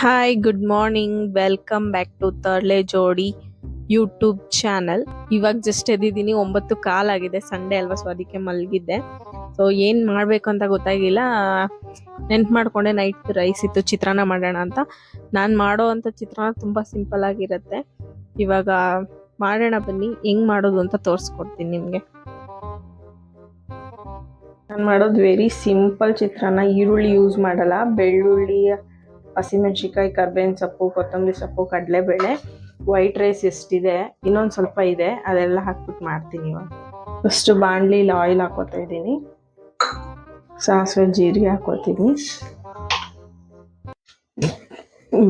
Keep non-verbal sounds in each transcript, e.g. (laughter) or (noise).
Hi good morning welcome back to Tharle Jodi YouTube channel ಇವಾಗ just ಎದ್ದಿದ್ದೀನಿ. ಒಂಬತ್ತು ಕಾಲಾಗಿದೆ ಸಂಡೆ ಅಲ್ವಾ? ಸೊ ಅದಕ್ಕೆ ಮಲಗಿದ್ದೆ. ಸೊ ಏನ್ ಮಾಡ್ಬೇಕು ಅಂತ ಗೊತ್ತಾಗಿಲ್ಲ. ನೆನ್ಪು ಮಾಡ್ಕೊಂಡೆ ನೈಟ್ ರೈಸ್ ಇತ್ತು. ಚಿತ್ರಾನ್ನ ಮಾಡೋಣ ಅಂತ. ನಾನು ಮಾಡೋ ಅಂತ ಚಿತ್ರಾನ್ನ ತುಂಬಾ ಸಿಂಪಲ್ ಆಗಿರುತ್ತೆ. ಇವಾಗ ಮಾಡೋಣ ಬನ್ನಿ. ಹೆಂಗ್ ಮಾಡೋದು ಅಂತ ತೋರಿಸ್ಕೊಡ್ತೀನಿ ನಿಮ್ಗೆ. ನಾನು ಮಾಡೋದು ವೆರಿ ಸಿಂಪಲ್ ಚಿತ್ರಾನ್ನ. ಈರುಳ್ಳಿ ಯೂಸ್ ಮಾಡಲ್ಲ. ಬೆಳ್ಳುಳ್ಳಿ ಹಸಿಮೆಣಸಿಕಾಯಿ ಕರ್ಬೇವಿನ ಸೊಪ್ಪು, ಕೊತ್ತಂಬರಿ ಸೊಪ್ಪು, ಕಡಲೆಬೇಳೆ ವೈಟ್ ರೈಸ್ ಎಷ್ಟಿದೆ, ಇನ್ನೊಂದು ಸ್ವಲ್ಪ ಇದೆ, ಅದೆಲ್ಲ ಹಾಕ್ಬಿಟ್ಟು ಮಾಡ್ತೀನಿ ಇವಾಗ. ಫಸ್ಟು ಬಾಣಲಿಲಿ ಆಯಿಲ್ ಹಾಕೋತಾ ಇದ್ದೀನಿ. ಸಾಸಿವೆ, ಜೀರಿಗೆ ಹಾಕೋತೀನಿ.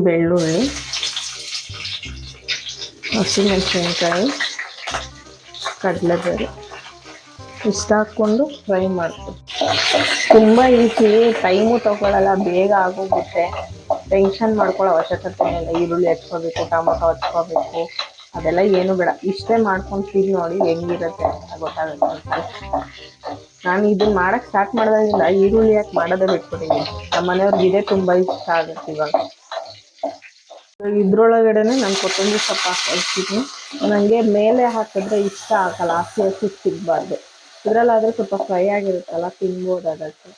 ಬೆಳ್ಳುಳ್ಳಿ ಹಸಿಮೆಣಸಿನ್ಕಾಯಿ ಕಡಲೆಬೇಳೆ, ಇಷ್ಟ ಹಾಕ್ಕೊಂಡು ಫ್ರೈ ಮಾಡ್ತೀನಿ. ತುಂಬ ಈಸಿ ಟೈಮು ತಗೊಳ್ಳಲ್ಲ ಬೇಗ ಆಗೋಗುತ್ತೆ. ಟೆನ್ಷನ್ ಮಾಡ್ಕೊಳ್ಳೋ ಅವಶ್ಯಕತೆ ಇಲ್ಲ ಈರುಳ್ಳಿ ಹಚ್ಕೋಬೇಕು, ಟೊಮೊಟೊ ಹಚ್ಕೋಬೇಕು, ಅದೆಲ್ಲ ಏನು ಬೇಡ. ಇಷ್ಟೇ ಮಾಡ್ಕೊಂಡು ತಿಂದು ನೋಡಿ ಹೆಂಗಿರುತ್ತೆ ಅಂತ ಗೊತ್ತಾಗುತ್ತೆ. ನಾನು ಇದನ್ನ ಮಾಡಕ್ ಸ್ಟಾರ್ಟ್ ಮಾಡಿದಾಗಿಂದ ಈರುಳ್ಳಿ ಯಾಕೆ ಮಾಡೋದೇ ಬಿಟ್ಬಿಟ್ಟಿದ್ದೀನಿ ನಮ್ಮ ಮನೆಯವ್ರಿಗೆ ಇದೇ ತುಂಬಾ ಇಷ್ಟ ಆಗುತ್ತೆ ಇವಾಗ. ಇದ್ರೊಳಗಡೆ ನಾನು ಕೊತ್ತಂಬರಿ ಸೊಪ್ಪು ಹಾಕಿದ್ದೀನಿ ನನಗೆ ಮೇಲೆ ಹಾಕಿದ್ರೆ ಇಷ್ಟ ಆಗಲ್ಲ. ಹಸಿ ಹಸಿ ಸಿಗಬಾರ್ದು. ಇದ್ರಲ್ಲಾದ್ರೆ ಸ್ವಲ್ಪ ಫ್ರೈ ಆಗಿರುತ್ತಲ್ಲ, ತಿನ್ಬೋದು ಅದಕ್ಕೆ.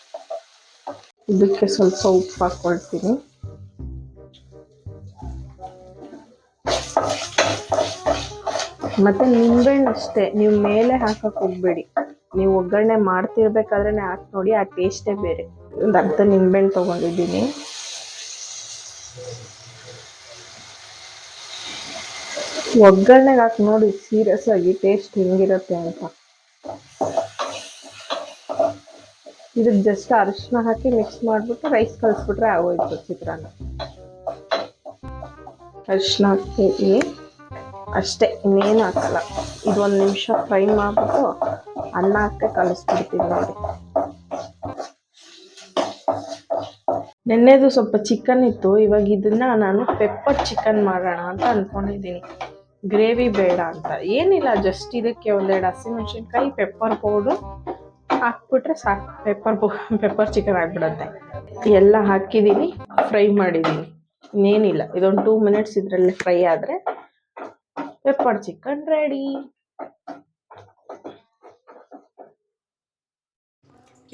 ಇದಕ್ಕೆ ಸ್ವಲ್ಪ ಉಪ್ಪು ಹಾಕೊಳ್ತೀನಿ ಮತ್ತೆ ನಿಂಬೆಹಣ್ಣು ಅಷ್ಟೇ, ನೀವು ಮೇಲೆ ಹಾಕಕ್ ಹೋಗ್ಬೇಡಿ. ನೀವು ಒಗ್ಗರಣೆ ಮಾಡ್ತಿರ್ಬೇಕಾದ್ರೆ ಹಾಕಿ ನೋಡಿ, ಆ ಟೇಸ್ಟೇ ಬೇರೆ. ಒಂದು ಅರ್ಧ ನಿಂಬೆಹಣ್ಣು ತಗೊಂಡಿದ್ದೀನಿ. ಒಗ್ಗರಣೆಗೆ ಹಾಕಿ ನೋಡಿ ಸೀರಿಯಸ್ ಆಗಿ ಟೇಸ್ಟ್ ಹೆಂಗಿರತ್ತೆ ಅಂತ. ಇದಕ್ಕೆ ಜಸ್ಟ್ ಅರಿಶಿನ ಹಾಕಿ ಮಿಕ್ಸ್ ಮಾಡಿಬಿಟ್ಟು ರೈಸ್ ಕಲಿಸ್ಬಿಟ್ರೆ ಆಗೋಯ್ತು ಚಿತ್ರಾನ್ನ. ಅರಿಶಿನ ಹಾಕ್ತೀವಿ. ಅಷ್ಟೇ, ಇನ್ನೇನು ಹಾಕಲ್ಲ. ಇದೊಂದು ನಿಮಿಷ ಫ್ರೈ ಮಾಡಿಬಿಟ್ಟು ಅನ್ನ ಹಾಕಿ ಕಳಿಸ್ಬಿಡ್ತೀವಿ ನೋಡಿ. ನೆನ್ನೆದು ಸ್ವಲ್ಪ ಚಿಕನ್ ಇತ್ತು, ಇವಾಗ ಇದನ್ನ ನಾನು ಪೆಪ್ಪರ್ ಚಿಕನ್ ಮಾಡೋಣ ಅಂತ ಅನ್ಕೊಂಡಿದ್ದೀನಿ. ಗ್ರೇವಿ ಬೇಡ ಅಂತ. ಏನಿಲ್ಲ ಜಸ್ಟ್ ಇದಕ್ಕೆ ಒಂದೆರಡು ಹಸಿಮೆಣಸಿನ್ಕಾಯಿ ಪೆಪ್ಪರ್ ಪೌಡ್ರು ಹಾಕ್ಬಿಟ್ರೆ ಸಾಕು. ಪೆಪ್ಪರ್ ಪೆಪ್ಪರ್ ಚಿಕನ್ ಆಗಿಬಿಡುತ್ತೆ. ಎಲ್ಲ ಹಾಕಿದ್ದೀನಿ ಫ್ರೈ ಮಾಡಿದ್ದೀನಿ. ಇನ್ನೇನಿಲ್ಲ. ಇದೊಂದು ಟೂ ಮಿನಿಟ್ಸ್ ಇದರಲ್ಲಿ ಫ್ರೈ ಆದರೆ ಪೆಪ್ಪರ್ ಚಿಕನ್ ರೆಡಿ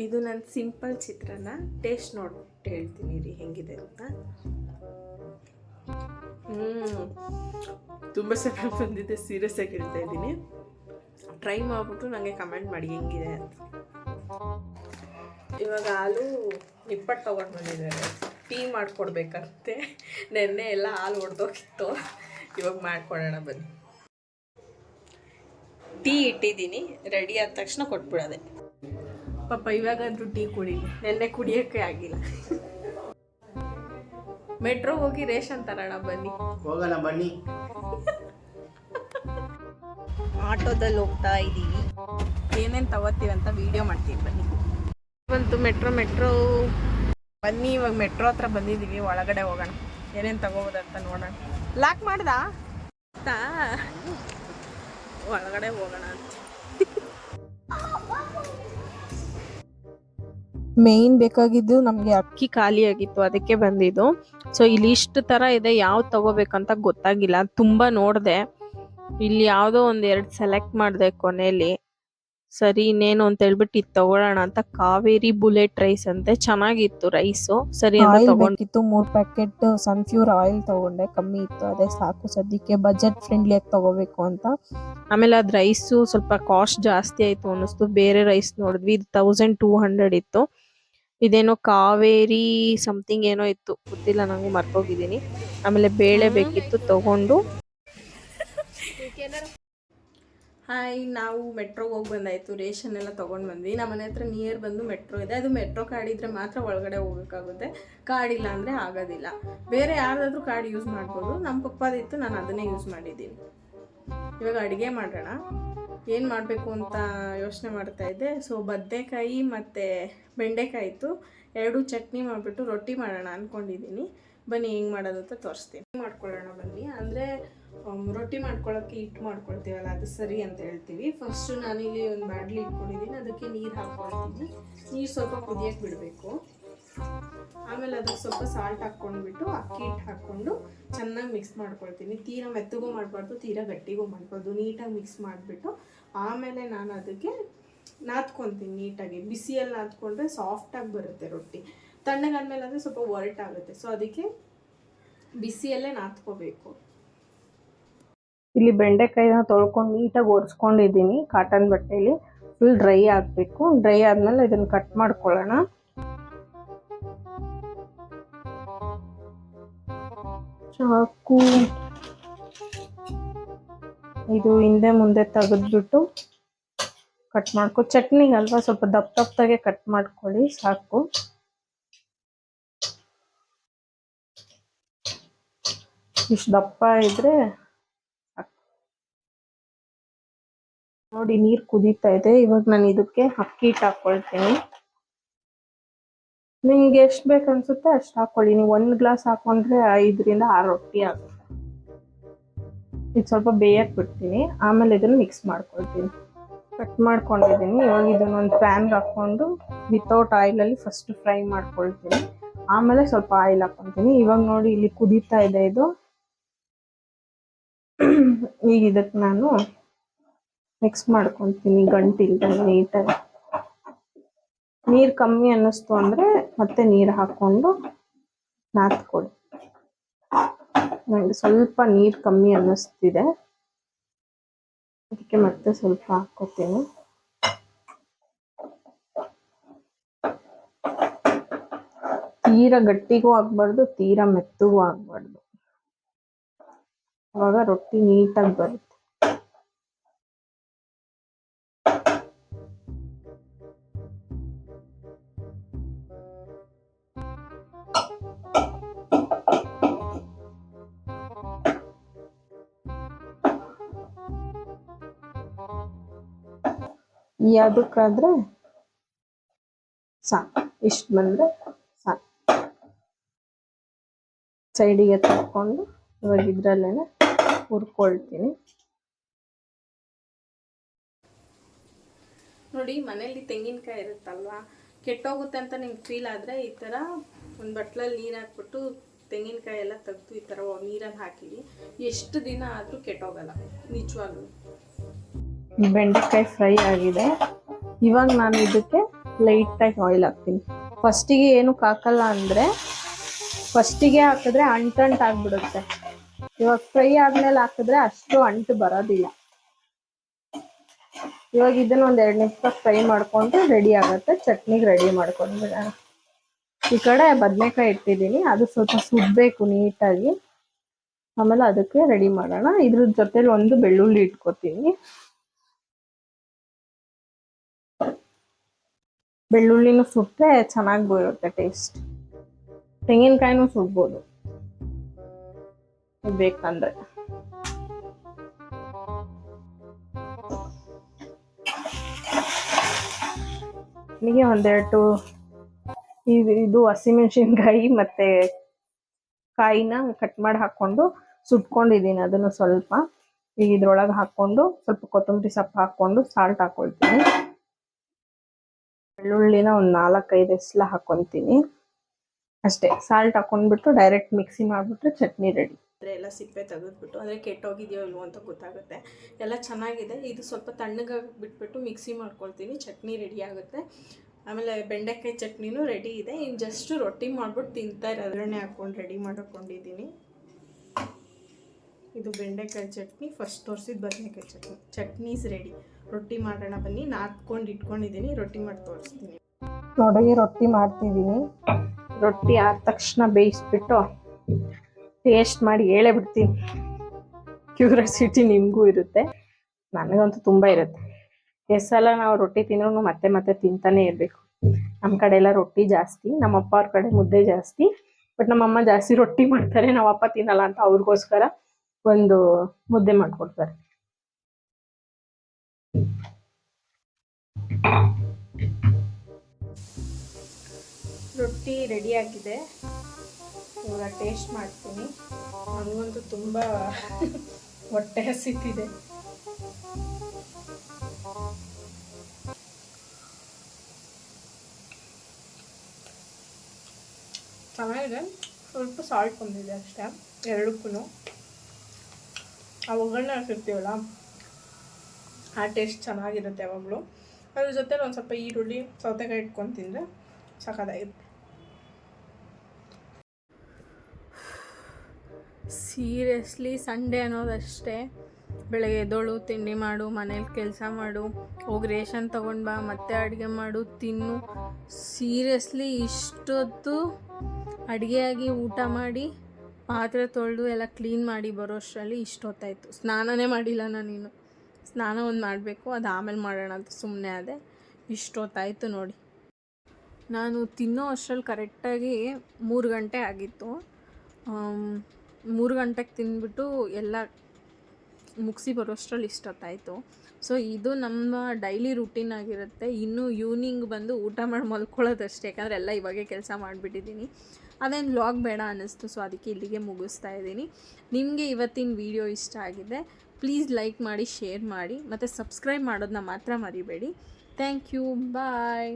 ಇದು ನನ್ನ ಸಿಂಪಲ್ ಚಿತ್ರಾನ್ನ. ಟೇಸ್ಟ್ ನೋಡ್ಬಿಟ್ಟು ಹೇಳ್ತೀನಿ ರೀ, ಹೆಂಗಿದೆ ಅಂತ. ಹ್ಞೂ ತುಂಬ ಚೆನ್ನಾಗಿ ಬಂದಿದೆ ಸೀರಿಯಸ್ ಆಗಿ ಹೇಳ್ತಾ ಇದ್ದೀನಿ. ಟ್ರೈ ಮಾಡಿಬಿಟ್ಟು ನನಗೆ ಕಮೆಂಟ್ ಮಾಡಿ, ಹೆಂಗಿದೆ ಅಂತ. ಇವಾಗ ಹಾಲು ನಿಪ್ಪಟ್ಟು ತೊಗೊಂಡು ಬಂದಿದ್ದಾರೆ. ಟೀ ಮಾಡಿಕೊಡ್ಬೇಕಂತೆ. ನೆನ್ನೆ ಎಲ್ಲ ಹಾಲು ಹೊಡೆದೋಗಿತ್ತು ಇವಾಗ ಮಾಡ್ಕೊಡೋಣ ಬನ್ನಿ. ಟೀ ಇಟ್ಟಿದ್ದೀನಿ ರೆಡಿ ಆದ ತಕ್ಷಣ ಕೊಟ್ಬಿಡೋದೆ. ಪಾಪ ಇವಾಗಾದ್ರೂ ಟೀ ಕುಡೀಲಿ ನೆನ್ನೆ ಕುಡಿಯೋಕೆ ಆಗಿಲ್ಲ. ಮೆಟ್ರೋ ಹೋಗಿ ರೇಷನ್ ತರೋಣ ಬನ್ನಿ. ಹೋಗೋಣ ಬನ್ನಿ. ಆಟೋದಲ್ಲಿ ಹೋಗ್ತಾ ಇದ್ದೀವಿ. ಏನೇನು ತಗೋತೀವಿ ಅಂತ ವಿಡಿಯೋ ಮಾಡ್ತೀವಿ ಬನ್ನಿ. ಬಂತು ಮೆಟ್ರೋ ಮೆಟ್ರೋ ಬನ್ನಿ ಇವಾಗ ಮೆಟ್ರೋ ಹತ್ರ ಬಂದಿದ್ದೀವಿ ಒಳಗಡೆ ಹೋಗೋಣ. ಏನೇನು ತಗೋಬೋದಂತ ನೋಡೋಣ. ಲಾಕ್ ಮಾಡ್ದಾ? ಒಳಗಡೆ ಹೋಗೋಣ ಅಂತ. ಮೇಯ್ನ್ ಬೇಕಾಗಿದ್ದು ನಮಗೆ ಅಕ್ಕಿ ಖಾಲಿ ಆಗಿತ್ತು ಅದಕ್ಕೆ ಬಂದಿದ್ದು. ಸೊ ಇಲ್ಲಿ ಇಷ್ಟು ತರ ಇದೆ ಯಾವ್ದು ತಗೋಬೇಕಂತ ಗೊತ್ತಾಗಿಲ್ಲ. ತುಂಬಾ ನೋಡ್ದೆ. ಇಲ್ಲಿ ಯಾವುದೋ ಒಂದ್ ಎರಡ್ ಸೆಲೆಕ್ಟ್ ಮಾಡ್ದೆ ಕೊನೆಯಲ್ಲಿ ಸರಿ ಇನ್ನೇನು ಅಂತ ಹೇಳ್ಬಿಟ್ಟು ಇದು ತಗೊಳ್ಳೋಣ ಅಂತ ಕಾವೇರಿ ಬುಲೆಟ್ ರೈಸ್ ಅಂತೆ. ಚೆನ್ನಾಗಿತ್ತು ರೈಸು. ಸರಿ ಅಂತ ಆಯಿಲ್ ತಗೊಂಡ್ ಬೇಕಿತ್ತು ಮೂರ್ ಪ್ಯಾಕೆಟ್ ಸನ್ಫ್ಯೂರ್ ಆಯಿಲ್ ತಗೊಂಡೆ. ಕಮ್ಮಿ ಇತ್ತು ಅದೇ ಸಾಕು. ಸದ್ಯಕ್ಕೆ ಬಜೆಟ್ ಫ್ರೆಂಡ್ಲಿ ಆಗಿ ತಗೋಬೇಕು ಅಂತ. ಆಮೇಲೆ ಅದ್ ರೈಸು ಸ್ವಲ್ಪ ಕಾಸ್ಟ್ ಜಾಸ್ತಿ ಆಯ್ತು ಅನ್ನಿಸ್ತು. ಬೇರೆ ರೈಸ್ ನೋಡಿದ್ವಿ ಇದು ತೌಸಂಡ್ ಟೂ ಹಂಡ್ರೆಡ್ ಇತ್ತು. ಇದೇನೋ ಕಾವೇರಿ ಸಮಥಿಂಗ್ ಏನೋ ಇತ್ತು. ಗೊತ್ತಿಲ್ಲ ನಂಗೆ ಮರ್ತೋಗಿದ್ದೀನಿ ಆಮೇಲೆ ಬೇಳೆ ಬೇಕಿತ್ತು ತಗೊಂಡು. ಹಾಯ್ ನಾವು ಮೆಟ್ರೋಗೆ ಹೋಗಿ ಬಂದಾಯಿತು. ರೇಷನ್ ಎಲ್ಲ ತೊಗೊಂಡು ಬಂದ್ವಿ. ನಮ್ಮ ಮನೆ ಹತ್ರ ನಿಯರ್ ಬಂದು ಮೆಟ್ರೋ ಇದೆ. ಅದು ಮೆಟ್ರೋ ಕಾರ್ಡ್ ಇದ್ರೆ ಮಾತ್ರ ಒಳಗಡೆ ಹೋಗೋಕ್ಕಾಗುತ್ತೆ. ಕಾರ್ಡ್ ಇಲ್ಲ ಅಂದರೆ ಆಗೋದಿಲ್ಲ. ಬೇರೆ ಯಾರಾದರೂ ಕಾರ್ಡ್ ಯೂಸ್ ಮಾಡ್ಬೋದು. ನಮ್ಮ ಪಪ್ಪದಿತ್ತು ನಾನು ಅದನ್ನೇ ಯೂಸ್ ಮಾಡಿದ್ದೀನಿ. ಇವಾಗ ಅಡುಗೆ ಮಾಡೋಣ. ಏನು ಮಾಡಬೇಕು ಅಂತ ಯೋಚನೆ ಮಾಡ್ತಾ ಇದ್ದೆ. ಸೊ ಬದನೆಕಾಯಿ ಮತ್ತು ಬೆಂಡೆಕಾಯಿ ಇತ್ತು. ಎರಡೂ ಚಟ್ನಿ ಮಾಡಿಬಿಟ್ಟು ರೊಟ್ಟಿ ಮಾಡೋಣ ಅಂದ್ಕೊಂಡಿದ್ದೀನಿ ಬನ್ನಿ, ಹೆಂಗೆ ಮಾಡೋದು ಅಂತ ತೋರಿಸ್ತೀನಿ. ಮಾಡ್ಕೊಳ್ಳೋಣ ಬನ್ನಿ. ಅಂದರೆ ರೊಟ್ಟಿ ಮಾಡ್ಕೊಳ್ಳೋಕ್ಕೆ ಹಿಟ್ಟು ಮಾಡ್ಕೊಳ್ತೀವಲ್ಲ, ಅದು ಸರಿ ಅಂತ ಹೇಳ್ತೀವಿ. ಫಸ್ಟು ನಾನಿಲ್ಲಿ ಒಂದು ಬಾಡ್ಲಿ ಇಟ್ಕೊಂಡಿದ್ದೀನಿ, ಅದಕ್ಕೆ ನೀರು ಹಾಕ್ಕೊಳ್ತೀನಿ. ನೀರು ಸ್ವಲ್ಪ ಕುದಿಯೋಕೆ ಬಿಡಬೇಕು. ಆಮೇಲೆ ಅದಕ್ಕೆ ಸ್ವಲ್ಪ ಸಾಲ್ಟ್ ಹಾಕ್ಕೊಂಡ್ಬಿಟ್ಟು, ಅಕ್ಕಿ ಹಿಟ್ಟು ಹಾಕಿ ಹಾಕ್ಕೊಂಡು ಚೆನ್ನಾಗಿ ಮಿಕ್ಸ್ ಮಾಡ್ಕೊಳ್ತೀನಿ. ತೀರಾ ಮೆತ್ತಗೂ ಮಾಡಬಾರ್ದು, ತೀರಾ ಗಟ್ಟಿಗೂ ಮಾಡಬಾರ್ದು. ನೀಟಾಗಿ ಮಿಕ್ಸ್ ಮಾಡಿಬಿಟ್ಟು, ಆಮೇಲೆ ನಾನು ಅದಕ್ಕೆ ನಾದ್ಕೊತೀನಿ ನೀಟಾಗಿ. ಬಿಸಿಯಲ್ಲಿ ನಾದ್ಕೊಂಡ್ರೆ ಸಾಫ್ಟಾಗಿ ಬರುತ್ತೆ ರೊಟ್ಟಿ. ತಣ್ಣಗಾದ್ಮೇಲೆ ಅಂದರೆ ಸ್ವಲ್ಪ ಒರಟಾಗುತ್ತೆ. ಸೊ ಅದಕ್ಕೆ ಬಿಸಿಯಲ್ಲೇ ನಾದ್ಕೋಬೇಕು. ಇಲ್ಲಿ ಬೆಂಡೆಕಾಯಿನ ತೊಳ್ಕೊಂಡು ನೀಟಾಗಿ ಒರೆಸ್ಕೊಂಡಿದ್ದೀನಿ. ಕಾಟನ್ ಬಟ್ಟೆಯಲ್ಲಿ ಫುಲ್ ಡ್ರೈ ಆಗಬೇಕು. ಡ್ರೈ ಆದಮೇಲೆ ಇದನ್ನ ಕಟ್ ಮಾಡ್ಕೊಳ್ಳೋಣ. ಚಾಕು. ಇದು ಹಿಂದೆ ಮುಂದೆ ತೆಗೆದ್ಬಿಟ್ಟು ಕಟ್ ಮಾಡ್ಕೊ ಚಟ್ನಿಗೆ ಅಲ್ವಾ ಸ್ವಲ್ಪ ದಪ್ಪ ದಪ್ಪದಾಗೆ ಕಟ್ ಮಾಡ್ಕೊಳ್ಳಿ, ಸಾಕು. ಇಷ್ಟು ದಪ್ಪ ಇದ್ರೆ ಸಾಕು. ನೋಡಿ ನೀರ್ ಕುದೀತಾ ಇದೆ. ಇವಾಗ ನಾನು ಇದಕ್ಕೆ ಅಕ್ಕಿ ಹಿಟ್ಟು ಹಾಕೊಳ್ತೀನಿ. ನಿಮ್ಗೆ ಎಷ್ಟು ಬೇಕು ಅನ್ಸುತ್ತೆ ಅಷ್ಟು ಹಾಕೊಳ್ಳಿ. ನೀವು ಒಂದ್ ಗ್ಲಾಸ್ ಹಾಕೊಂಡ್ರೆ ಐದರಿಂದ ಆರು ರೊಟ್ಟಿ ಆಗುತ್ತೆ. ಇದು ಸ್ವಲ್ಪ ಬೇಯಕ್ ಬಿಡ್ತೀನಿ. ಆಮೇಲೆ ಇದನ್ನ ಮಿಕ್ಸ್ ಮಾಡ್ಕೊಳ್ತೀನಿ. ಕಟ್ ಮಾಡ್ಕೊಂಡಿದ್ದೀನಿ ಇವಾಗ ಇದನ್ನ ಒಂದು ಪ್ಯಾನ್ಗೆ ಹಾಕೊಂಡು ವಿತೌಟ್ ಆಯಿಲಲ್ಲಿ ಫಸ್ಟ್ ಫ್ರೈ ಮಾಡ್ಕೊಳ್ತೀನಿ. ಆಮೇಲೆ ಸ್ವಲ್ಪ ಆಯಿಲ್ ಹಾಕೊಳ್ತೀನಿ ಇವಾಗ ನೋಡಿ ಇಲ್ಲಿ ಕುದೀತಾ ಇದೆ ಇದು. (clears throat) ಈಗ ಇದಕ್ಕೆ ನಾನು ಮಿಕ್ಸ್ ಮಾಡ್ಕೊತೀನಿ ಗಂಟಿಲ್ದಂಗೆ ನೀಟಾಗಿ. ನೀರು ಕಮ್ಮಿ ಅನ್ನಿಸ್ತು ಅಂದ್ರೆ ಮತ್ತೆ ನೀರು ಹಾಕೊಂಡು ನಾದ್ಕೊಡಿ ನನಗೆ ಸ್ವಲ್ಪ ನೀರು ಕಮ್ಮಿ ಅನ್ನಿಸ್ತಿದೆ. ಅದಕ್ಕೆ ಮತ್ತೆ ಸ್ವಲ್ಪ ಹಾಕ್ಕೋತೀನಿ. ತೀರಾ ಗಟ್ಟಿಗೂ ಆಗ್ಬಾರ್ದು, ತೀರಾ ಮೆತ್ತಗೂ ಆಗಬಾರ್ದು. ಅವಾಗ ರೊಟ್ಟಿ ನೀಟಾಗಿ ಬರುತ್ತೆ. ಯಾವುದಕ್ಕಾದ್ರೆ ಸಾ, ಇಷ್ಟು ಬಂದರೆ ಸಾ. ಸೈಡಿಗೆ ತಕ್ಕೊಂಡು ಇವಾಗ ಇದರಲ್ಲೇ ಹುರ್ಕೊಳ್ತೀನಿ. ನೋಡಿ ಮನೇಲಿ ತೆಂಗಿನಕಾಯಿ ಇರುತ್ತಲ್ವಾ? ಕೆಟ್ಟೋಗುತ್ತೆ ಅಂತ ನಿಮ್ಗೆ ಫೀಲ್ ಆದರೆ ಈ ಥರ ಒಂದು ಬಟ್ಲಲ್ಲಿ ನೀರು ಹಾಕ್ಬಿಟ್ಟು ತೆಂಗಿನಕಾಯಿ ಎಲ್ಲ ತೆಗೆದು ಈ ಥರ ನೀರಲ್ಲಿ ಹಾಕಿ, ಎಷ್ಟು ದಿನ ಆದರೂ ಕೆಟ್ಟೋಗಲ್ಲ, ನಿಜವಾಗ್ಲೂ. ಬೆಂಡೆಕಾಯಿ ಫ್ರೈ ಆಗಿದೆ. ಇವಾಗ ನಾನು ಇದಕ್ಕೆ ಲೈಟಾಗಿ ಆಯಿಲ್ ಹಾಕ್ತೀನಿ. ಫಸ್ಟಿಗೆ ಏನು ಹಾಕಲ್ಲ ಅಂದರೆ ಫಸ್ಟಿಗೆ ಹಾಕಿದ್ರೆ ಅಂಟಂಟ್ ಆಗಿಬಿಡುತ್ತೆ. ಇವಾಗ ಫ್ರೈ ಆದ್ಮೇಲೆ ಹಾಕಿದ್ರೆ ಅಷ್ಟು ಅಂಟು ಬರೋದಿಲ್ಲ. ಇವಾಗ ಇದನ್ನ ಒಂದ್ ಎರಡು ನಿಮಿಷ ಫ್ರೈ ಮಾಡ್ಕೊಂಡ್ರೆ ರೆಡಿ ಆಗುತ್ತೆ. ಚಟ್ನಿಗೆ ರೆಡಿ ಮಾಡ್ಕೊಂಡ್ಬಿಡೋಣ. ಈ ಕಡೆ ಬದನೆಕಾಯಿ ಇಟ್ಟಿದ್ದೀನಿ. ಅದು ಸ್ವಲ್ಪ ಸುಡ್ಬೇಕು ನೀಟಾಗಿ. ಆಮೇಲೆ ಅದಕ್ಕೆ ರೆಡಿ ಮಾಡೋಣ. ಇದ್ರ ಜೊತೆಲಿ ಒಂದು ಬೆಳ್ಳುಳ್ಳಿ ಇಟ್ಕೋತೀನಿ. ಬೆಳ್ಳುಳ್ಳಿನೂ ಸುಟ್ಟರೆ ಚೆನ್ನಾಗಿ ಬರುತ್ತೆ ಟೇಸ್ಟ್ ತೆಂಗಿನಕಾಯಿನೂ ಸುಡ್ಬೋದು. ಬೇಕಂದ್ರೆ. ನಿಮಗೆ ಒಂದೆರಡು ಇದು ಇದು ಹಸಿಮೆಣಸಿನ್ಕಾಯಿ ಮತ್ತೆ ಕಾಯಿನ ಕಟ್ ಮಾಡಿ ಹಾಕೊಂಡು ಸುಟ್ಕೊಂಡಿದ್ದೀನಿ ಅದನ್ನು ಸ್ವಲ್ಪ. ಈಗ ಇದ್ರೊಳಗೆ ಹಾಕೊಂಡು ಸ್ವಲ್ಪ ಕೊತ್ತಂಬರಿ ಸೊಪ್ಪು ಹಾಕೊಂಡು ಸಾಲ್ಟ್ ಹಾಕೊಳ್ತೀನಿ. ಬೆಳ್ಳುಳ್ಳಿನ ಒಂದು ನಾಲ್ಕೈದು ಎಸ್ಲ ಹಾಕೊತೀನಿ. ಅಷ್ಟೇ ಸಾಲ್ಟ್ ಹಾಕೊಂಡ್ಬಿಟ್ಟು ಡೈರೆಕ್ಟ್ ಮಿಕ್ಸಿ ಮಾಡಿಬಿಟ್ರೆ ಚಟ್ನಿ ರೆಡಿ ಅಂದರೆ ಎಲ್ಲ ಸಿಪ್ಪೆ ತೆಗೆದ್ಬಿಟ್ಟು ಅಂದರೆ ಕೆಟ್ಟೋಗಿದೆಯೋ ಇಲ್ವೋ ಅಂತ ಗೊತ್ತಾಗುತ್ತೆ. ಎಲ್ಲ ಚೆನ್ನಾಗಿದೆ. ಇದು ಸ್ವಲ್ಪ ತಣ್ಣಗಾಗಿ ಬಿಟ್ಬಿಟ್ಟು ಮಿಕ್ಸಿ ಮಾಡ್ಕೊಳ್ತೀನಿ. ಚಟ್ನಿ ರೆಡಿ ಆಗುತ್ತೆ. ಆಮೇಲೆ ಬೆಂಡೆಕಾಯಿ ಚಟ್ನಿನೂ ರೆಡಿ ಇದೆ. ಇನ್ನು ಜಸ್ಟ್ ರೊಟ್ಟಿ ಮಾಡ್ಬಿಟ್ಟು ತಿಂತಾ ಇರೋ ಅದನ್ನೇ ಹಾಕ್ಕೊಂಡು ರೆಡಿ ಮಾಡ್ಕೊಂಡಿದ್ದೀನಿ. ಇದು ಬೆಂಡೆಕಾಯಿ ಚಟ್ನಿ ಫಸ್ಟ್ ತೋರಿಸಿದ ಬದನೆಕಾಯಿ ಚಟ್ನಿ. ಚಟ್ನೀಸ್ ರೆಡಿ ರೊಟ್ಟಿ ಮಾಡೋಣ ಬನ್ನಿ. ನಾದ್ಕೊಂಡು ಇಟ್ಕೊಂಡಿದ್ದೀನಿ. ರೊಟ್ಟಿ ಮಾಡಿ ತೋರಿಸ್ತೀನಿ. ನೋಡಿ, ರೊಟ್ಟಿ ಮಾಡ್ತಿದ್ದೀನಿ. ರೊಟ್ಟಿ ಆದ ತಕ್ಷಣ ಬೇಯಿಸ್ಬಿಟ್ಟು ಟೇಸ್ಟ್ ಮಾಡಿ ಹೇಳೇ ಬಿಡ್ತೀನಿ. ಕ್ಯೂರಿಯಾಸಿಟಿ ನಿಮಗೂ ಇರುತ್ತೆ. ನನಗಂತೂ ತುಂಬ ಇರುತ್ತೆ. ಎಷ್ಟಲ್ಲ ನಾವು ರೊಟ್ಟಿ ತಿಂದ್ರೂ ಮತ್ತೆ ಮತ್ತೆ ತಿಂತಾನೆ ಇರಬೇಕು. ನಮ್ಮ ಕಡೆ ಎಲ್ಲ ರೊಟ್ಟಿ ಜಾಸ್ತಿ ನಮ್ಮ ಅಪ್ಪ ಅವ್ರ ಕಡೆ ಮುದ್ದೆ ಜಾಸ್ತಿ. ಬಟ್ ನಮ್ಮಮ್ಮ ಜಾಸ್ತಿ ರೊಟ್ಟಿ ಮಾಡ್ತಾರೆ. ನಮ್ಮ ಅಪ್ಪ ತಿನ್ನಲ್ಲ ಅಂತ ಅವ್ರಿಗೋಸ್ಕರ ಒಂದು ಮುದ್ದೆ ಮಾಡ್ಕೊಡ್ತಾರೆ. ರೊಟ್ಟಿ ರೆಡಿ ಆಗಿದೆ. ಇವಾಗ ಟೇಸ್ಟ್ ಮಾಡ್ತೀನಿ. ನನಗಂತೂ ತುಂಬ (laughs) ಹೊಟ್ಟೆ ಹಸಿತಿದೆ. ಚೆನ್ನಾಗಿದೆ. ಸ್ವಲ್ಪ ಸಾಲ್ಟ್ ಬಂದಿದೆ ಅಷ್ಟೇ ಎರಡಕ್ಕೂ ಒಗ್ಗರಣೆ ಹಾಕಿರ್ತೀವಲ್ಲ, ಆ ಟೇಸ್ಟ್ ಚೆನ್ನಾಗಿರುತ್ತೆ ಯಾವಾಗಲೂ. ಅದ್ರ ಜೊತೆ ಒಂದು ಸ್ವಲ್ಪ ಈರುಳ್ಳಿ, ಸೌತೆಕಾಯಿ ಇಟ್ಕೊಂಡು ತಿಂದರೆ ಸಖತ್ತಾಗಿರುತ್ತೆ ಸೀರಿಯಸ್ಲಿ ಸಂಡೇ ಅನ್ನೋದಷ್ಟೇ. ಬೆಳಗ್ಗೆ ಎದ್ದೋಳು, ತಿಂಡಿ ಮಾಡು, ಮನೇಲಿ ಕೆಲಸ ಮಾಡು, ಹೋಗಿ ರೇಷನ್ ತೊಗೊಂಡು ಬಾ, ಮತ್ತೆ ಅಡುಗೆ ಮಾಡು, ತಿನ್ನು. ಸೀರಿಯಸ್ಲಿ ಇಷ್ಟೊತ್ತು ಅಡುಗೆಯಾಗಿ ಊಟ ಮಾಡಿ ಪಾತ್ರೆ ತೊಳೆದು ಎಲ್ಲ ಕ್ಲೀನ್ ಮಾಡಿ ಬರೋ ಅಷ್ಟರಲ್ಲಿ ಇಷ್ಟೊತ್ತಾಯಿತು ಸ್ನಾನನೇ ಮಾಡಿಲ್ಲ ನಾನಿನ್ನು ಸ್ನಾನ ಒಂದು ಮಾಡಬೇಕು, ಅದು ಆಮೇಲೆ ಮಾಡೋಣ ಅಂತ ಸುಮ್ಮನೆ ಅದೇ ಇಷ್ಟೊತ್ತಾಯಿತು ನೋಡಿ. ನಾನು ತಿನ್ನೋ ಅಷ್ಟರಲ್ಲಿ ಕರೆಕ್ಟಾಗಿ ಮೂರು ಗಂಟೆ ಆಗಿತ್ತು. ಮೂರು ಗಂಟೆಗೆ ತಿಂದ್ಬಿಟ್ಟು ಎಲ್ಲ ಮುಗಿಸಿ ಬರೋಷ್ಟರಲ್ಲಿ ಇಷ್ಟೊತ್ತಾಯಿತು ಸೊ, ಇದು ನಮ್ಮ ಡೈಲಿ ರುಟೀನ್ ಆಗಿರುತ್ತೆ. ಇನ್ನು ಈವ್ನಿಂಗ್ ಬಂದು ಊಟ ಮಾಡಿ ಮಲ್ಕೊಳ್ಳೋದಷ್ಟೇ. ಯಾಕಂದರೆ ಎಲ್ಲ ಇವಾಗೆ ಕೆಲಸ ಮಾಡಿಬಿಟ್ಟಿದ್ದೀನಿ. ಅದೇನು ಲಾಗ್ ಬೇಡ ಅನ್ನಿಸ್ತು ಸೊ ಅದಕ್ಕೆ ಇಲ್ಲಿಗೆ ಮುಗಿಸ್ತಾ ಇದ್ದೀನಿ. ನಿಮಗೆ ಇವತ್ತಿನ ವಿಡಿಯೋ ಇಷ್ಟ ಆಗಿದೆ ಪ್ಲೀಸ್ ಲೈಕ್ ಮಾಡಿ ಶೇರ್ ಮಾಡಿ, ಮತ್ತು ಸಬ್ಸ್ಕ್ರೈಬ್ ಮಾಡೋದನ್ನ ಮಾತ್ರ ಮರಿಬೇಡಿ. Thank you bye